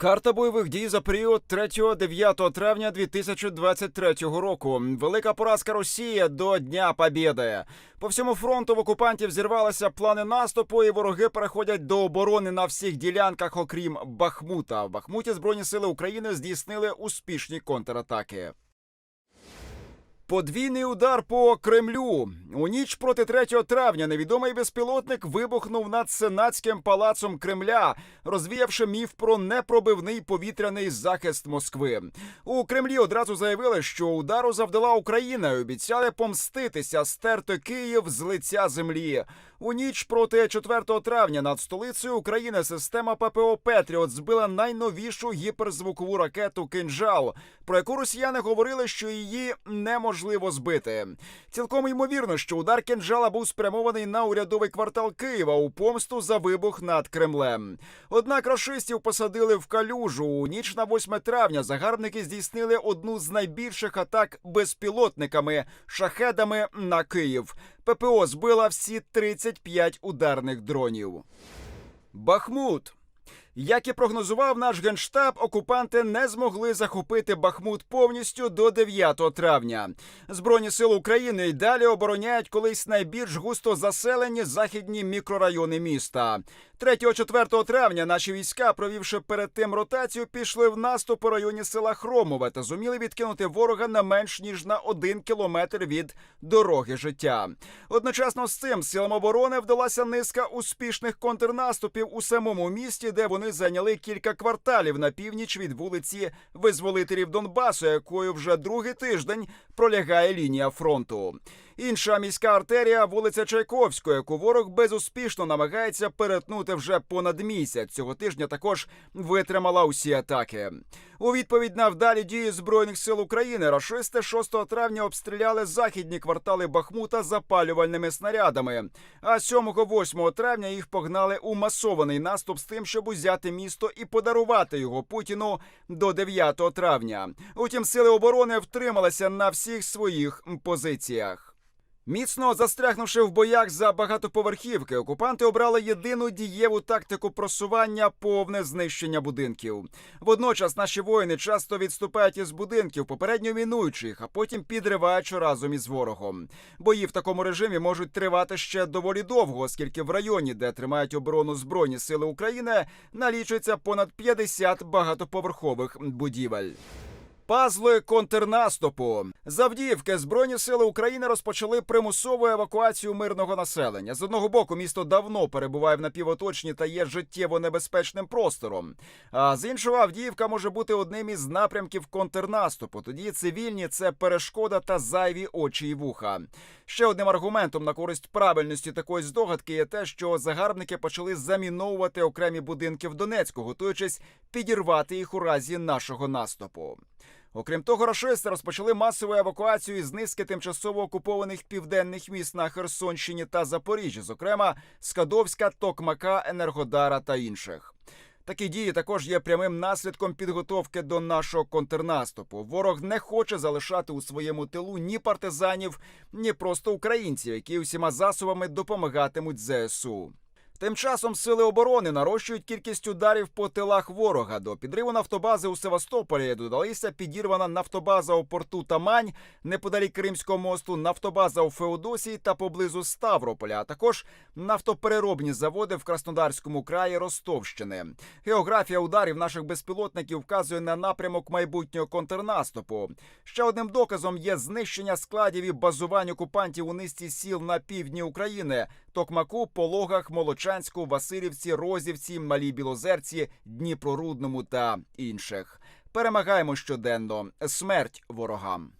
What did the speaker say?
Карта бойових дій за період 3-9 травня 2023 року. Велика поразка Росії до Дня Побєди. По всьому фронту в окупантів зірвалися плани наступу, і вороги переходять до оборони на всіх ділянках, окрім Бахмута. В Бахмуті збройні сили України здійснили успішні контратаки. Подвійний удар по Кремлю у ніч проти 3 травня. Невідомий безпілотник вибухнув над сенатським палацом Кремля, розвіявши міф про непробивний повітряний захист Москви. У Кремлі одразу заявили, що удару завдала Україна. і Обіцяли помститися, стерти Київ з лиця землі. У ніч проти 4 травня над столицею України система ППО Петріот збила найновішу гіперзвукову ракету Кинжал, про яку росіяни говорили, що її неможливо збити. Цілком ймовірно, що удар кинжала був спрямований на урядовий квартал Києва у помсту за вибух над Кремлем. Однак рашистів посадили в калюжу. У ніч на 8 травня загарбники здійснили одну з найбільших атак безпілотниками шахедами на Київ. ППО збила всі 35 ударних дронів. Бахмут. Як і прогнозував наш генштаб, окупанти не змогли захопити Бахмут повністю до 9 травня. Збройні сили України й далі обороняють колись найбільш густо заселені західні мікрорайони міста. 3-4 травня наші війська, провівши перед тим ротацію, пішли в наступ у районі села Хромове та зуміли відкинути ворога на менш ніж на один кілометр від дороги життя. Одночасно з цим силам оборони вдалася низка успішних контрнаступів у самому місті, де вони зайняли кілька кварталів на північ від вулиці Визволителів Донбасу, якою вже другий тиждень пролягає лінія фронту. Інша міська артерія вулиця Чайковської, яку ворог безуспішно намагається перетнути вже понад місяць. Цього тижня також витримала усі атаки. У відповідь на вдалі дії збройних сил України рашисти 6 травня обстріляли західні квартали Бахмута запалювальними снарядами. А 7-8 травня їх погнали у масований наступ з тим, щоб узяти місто і подарувати його Путіну до 9 травня. Утім, сили оборони втрималися на всіх своїх позиціях. Міцно застрягнувши в боях за багатоповерхівки, окупанти обрали єдину дієву тактику просування повне знищення будинків. Водночас наші воїни часто відступають із будинків, попередньо мінуючи їх, а потім підриваючи разом із ворогом. Бої в такому режимі можуть тривати ще доволі довго, оскільки в районі, де тримають оборону Збройні Сили України, налічується понад 50 багатоповерхових будівель. Пазли контрнаступу з Авдіївки збройні сили України розпочали примусову евакуацію мирного населення. З одного боку, місто давно перебуває в напівоточні та є життєво небезпечним простором. А з іншого, Авдіївка може бути одним із напрямків контрнаступу. Тоді цивільні це перешкода та зайві очі і вуха. Ще одним аргументом на користь правильності такої здогадки є те, що загарбники почали заміновувати окремі будинки в Донецьку, готуючись підірвати їх у разі нашого наступу. Окрім того, рашисти розпочали масову евакуацію із низки тимчасово окупованих південних міст на Херсонщині та Запоріжжі, зокрема Скадовська, Токмака, Енергодара та інших. Такі дії також є прямим наслідком підготовки до нашого контрнаступу. Ворог не хоче залишати у своєму тилу ні партизанів, ні просто українців, які усіма засобами допомагатимуть ЗСУ. Тим часом сили оборони нарощують кількість ударів по тилах ворога. До підриву нафтобази у Севастополі додалися підірвана нафтобаза у порту Тамань неподалік Кримського мосту, нафтобаза у Феодосії та поблизу Ставрополя, а також нафтопереробні заводи в Краснодарському краї Ростовщини. Географія ударів наших безпілотників вказує на напрямок майбутнього контрнаступу. Ще одним доказом є знищення складів і базувань окупантів у низці сіл на півдні України: Токмаку, Пологах, Молочанську, Васильівці, Розівці, Малій Білозерці, Дніпрорудному та інших. Перемагаємо щоденно. Смерть ворогам.